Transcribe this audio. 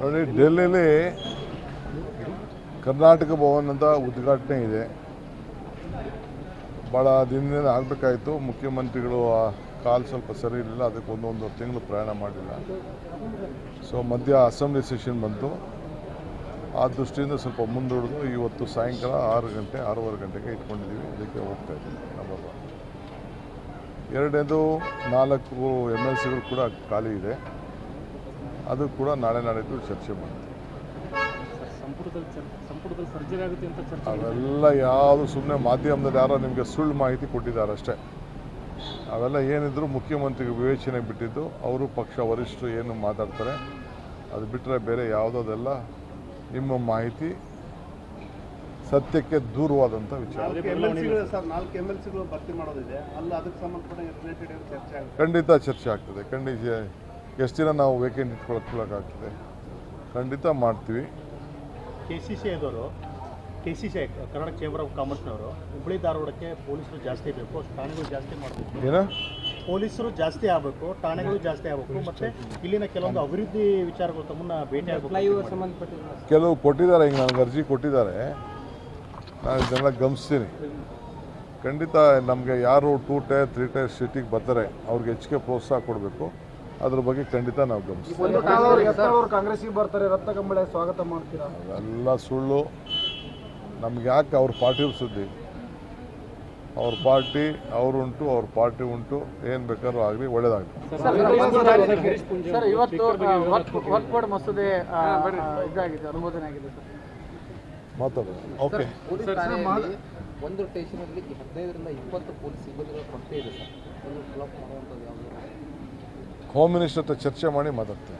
ನೋಡಿ ಡೆಲ್ಲಿಲಿ ಕರ್ನಾಟಕ ಭವನ್ ಅಂತ ಉದ್ಘಾಟನೆ ಇದೆ. ಭಾಳ ದಿನದಿಂದ ಆಗಬೇಕಾಯಿತು. ಮುಖ್ಯಮಂತ್ರಿಗಳು ಆ ಕಾಲು ಸ್ವಲ್ಪ ಸರಿ ಇರಲಿಲ್ಲ. ಅದಕ್ಕೆ ಒಂದೊಂದು ತಿಂಗಳು ಪ್ರಯಾಣ ಮಾಡಿಲ್ಲ. ಸೊ ಮಧ್ಯ ಅಸೆಂಬ್ಲಿ ಸೆಷನ್ ಬಂತು. ಆ ದೃಷ್ಟಿಯಿಂದ ಸ್ವಲ್ಪ ಮುಂದೂಡಿದು ಇವತ್ತು ಸಾಯಂಕಾಲ ಆರು ಗಂಟೆ ಆರೂವರೆ ಗಂಟೆಗೆ ಇಟ್ಕೊಂಡಿದ್ದೀವಿ. ಅದಕ್ಕೆ ಹೋಗ್ತಾ ಇದ್ದೀವಿ. ನಮ್ಮ ಎರಡನೇದು ನಾಲ್ಕು ಎಂ ಎಲ್ ಸಿಗಳು ಕೂಡ ಖಾಲಿ ಇದೆ. ಅದು ಕೂಡ ನಾಳೆ ನಾಡಿದ್ದು ಚರ್ಚೆ ಮಾಡ್ತೀವಿ ಅವೆಲ್ಲ ಯಾವುದು ಸುಮ್ಮನೆ ಮಾಧ್ಯಮದಲ್ಲಿ ಯಾರೋ ನಿಮಗೆ ಸುಳ್ಳು ಮಾಹಿತಿ ಕೊಟ್ಟಿದ್ದಾರೆ ಅಷ್ಟೇ. ಅವೆಲ್ಲ ಏನಿದ್ರು ಮುಖ್ಯಮಂತ್ರಿಗೆ ವಿವೇಚನೆ ಬಿಟ್ಟಿದ್ದು ಅವರು ಪಕ್ಷ ವರಿಷ್ಠರು ಏನು ಮಾತಾಡ್ತಾರೆ ಅದು ಬಿಟ್ಟರೆ ಬೇರೆ ಯಾವುದೋದೆಲ್ಲ ನಿಮ್ಮ ಮಾಹಿತಿ ಸತ್ಯಕ್ಕೆ ದೂರವಾದಂಥ ವಿಚಾರ. ಖಂಡಿತ ಚರ್ಚೆ ಆಗ್ತದೆ. ಖಂಡಿತ ಎಷ್ಟು ದಿನ ನಾವು ವೇಕೆಂಟ್ ಇಟ್ಕೊಳಕ್ಕಾಗ್ತದೆ ಖಂಡಿತ ಮಾಡ್ತೀವಿ. ಕೆ ಸಿ ಸಿ ಆದವರು K C C Kannada Chamber of ಕಾಮರ್ಸ್ನವರು Hubballi ಧಾರವಾಡಕ್ಕೆ ಪೊಲೀಸರು ಜಾಸ್ತಿ ಬೇಕು ಠಾಣೆಗಳು ಜಾಸ್ತಿ ಮಾಡಬೇಕು. ಏನ? ಪೊಲೀಸರು ಜಾಸ್ತಿ ಆಗಬೇಕು ಠಾಣೆಗಳು ಜಾಸ್ತಿ ಆಗಬೇಕು ಮತ್ತೆ ಇಲ್ಲಿನ ಕೆಲವೊಂದು ಅಭಿವೃದ್ಧಿ ವಿಚಾರಗಳು ತಮ್ಮನ್ನ ಭೇಟಿ ಆಗಬೇಕು ಕೆಲವು ಕೊಟ್ಟಿದ್ದಾರೆ ಈಗ ನನಗೆ ಅರ್ಜಿ ಕೊಟ್ಟಿದ್ದಾರೆ. ನಾನು ಇದನ್ನೆಲ್ಲ ಗಮನಿಸ್ತೀನಿ. ಖಂಡಿತ ನಮಗೆ ಯಾರು ಟೂ ಟೈರ್ ತ್ರೀ ಟೈರ್ ಸಿಟಿಗೆ ಬರ್ತಾರೆ ಅವ್ರಿಗೆ ಹೆಚ್ಚಿಗೆ ಪ್ರೋತ್ಸಾಹ ಕೊಡಬೇಕು. ಅದ್ರ ಬಗ್ಗೆ ಖಂಡಿತ ನಾವು ಗಮನಿಸ್ತೀವಿ. ಎಲ್ಲ ಬರ್ತಾರೆ ಸ್ವಾಗತ ಮಾಡ್ತೀರಾ? ಅವೆಲ್ಲ ಸುಳ್ಳು. ನಮ್ಗೆ ಯಾಕೆ ಅವ್ರ ಪಾರ್ಟಿ ಸುದ್ದಿ? ಅವ್ರ ಪಾರ್ಟಿ ಅವರುಂಟು ಅವ್ರ ಪಾರ್ಟಿ ಉಂಟು ಏನು ಬೇಕಾದ್ರೂ ಆಗಲಿ ಒಳ್ಳೇದಾಗಲಿ. ಸರ್ ಇವತ್ತು ವರ್ಕ್ ಬೋರ್ಡ್ ಮಸೂದೆ ಇದಾಗಿದೆ ಅನುಮೋದನೆ ಆಗಿದೆ ಸರ್ ಮಾತಾಡೋಣ. ಓಕೆ. ಪೊಲೀಸ್ ಠಾಣೆಯಲ್ಲಿ ಒಂದು ಸ್ಟೇಷನಲ್ಲಿ ಹದಿನೈದರಿಂದ ಇಪ್ಪತ್ತು ಪೊಲೀಸ್ ಸಿಬ್ಬಂದಿಗಳ ಕೊರತೆ ಇದೆ ಸರ್. ಒಂದು ಫಾಲೋಅಪ್ ಮಾಡುವಂಥದ್ದು ಯಾವುದು ಹೋಮ್ ಮಿನಿಸ್ಟರ್ ಹತ್ರ ಚರ್ಚೆ ಮಾಡಿ ಮಾತಾಡ್ತೀನಿ.